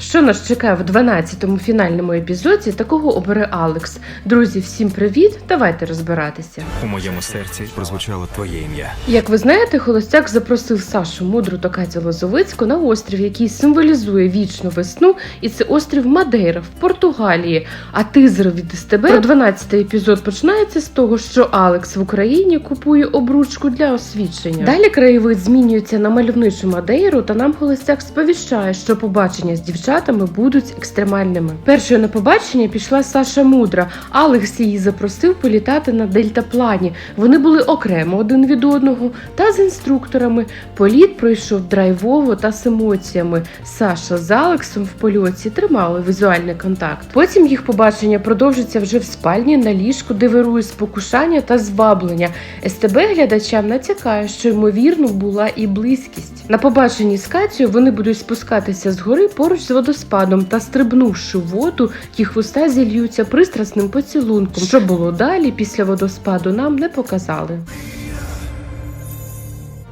Що нас чекає в 12-му фінальному епізоді, такого обере Алекс. Друзі, всім привіт! Давайте розбиратися. У моєму серці прозвучало твоє ім'я. Як ви знаєте, Холостяк запросив Сашу Мудру та Катю Лозовицьку на острів, який символізує вічну весну, і це острів Мадейра в Португалії. А тизер від СТБ про 12-й епізод починається з того, що Алекс в Україні купує обручку для освічення. Далі краєвид змінюється на мальовничу Мадейру, та нам Холостяк сповіщає, що побачення з дівчатами будуть екстремальними. Першою на побачення пішла Саша Мудра. Алекс її запросив політати на дельтаплані. Вони були окремо один від одного та з інструкторами. Політ пройшов драйвово та з емоціями. Саша з Алексом в польоті тримали візуальний контакт. Потім їх побачення продовжиться вже в спальні на ліжку, де вирує спокушання та зваблення. СТБ глядачам натякає, що ймовірно була і близькість. На побаченні з Катю вони будуть спускатися з гори поруч з водоспадом та стрибнувши в воду, їх хвоста зільються пристрасним поцілунком. Що було далі після водоспаду, нам не показали.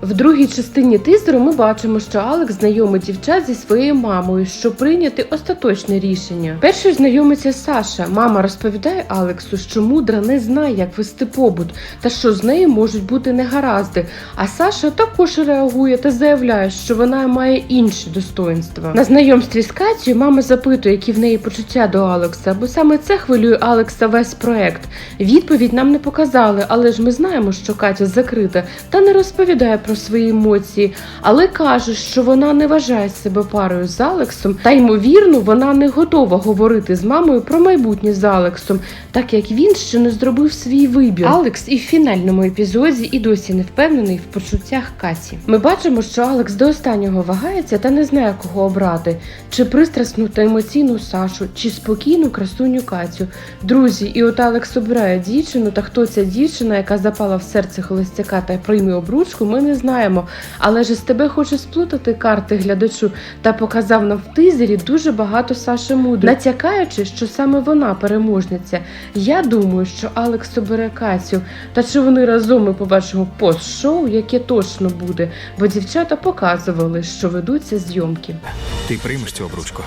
В другій частині тизеру ми бачимо, що Алекс знайомить дівчат зі своєю мамою, щоб прийняти остаточне рішення. Першою знайомиться Саша. Мама розповідає Алексу, що мудра не знає, як вести побут, та що з нею можуть бути негаразди. А Саша також реагує та заявляє, що вона має інші достоинства. На знайомстві з Катю мама запитує, які в неї почуття до Алекса, бо саме це хвилює Алекса весь проект. Відповідь нам не показали, але ж ми знаємо, що Катя закрита та не розповідає про свої емоції, але каже, що вона не вважає себе парою з Алексом, та ймовірно, вона не готова говорити з мамою про майбутнє з Алексом, так як він ще не зробив свій вибір. Алекс і в фінальному епізоді і досі не впевнений в почуттях Каті. Ми бачимо, що Алекс до останнього вагається та не знає, кого обрати: чи пристрасну та емоційну Сашу, чи спокійну красуню Катю. Друзі, і от Алекс обирає дівчину, та хто ця дівчина, яка запала в серце холостяка та прийме обручку, ми не знаємо. Але ж з тебе хоче сплутати карти глядачу та показав нам в тизері дуже багато Саші Мудри, натякаючи, що саме вона переможниця. Я думаю, що Алекс обере Катю. Та чи вони разом ми побачимо пост-шоу, яке точно буде, бо дівчата показували, що ведуться зйомки. Ти приймеш цю обручку?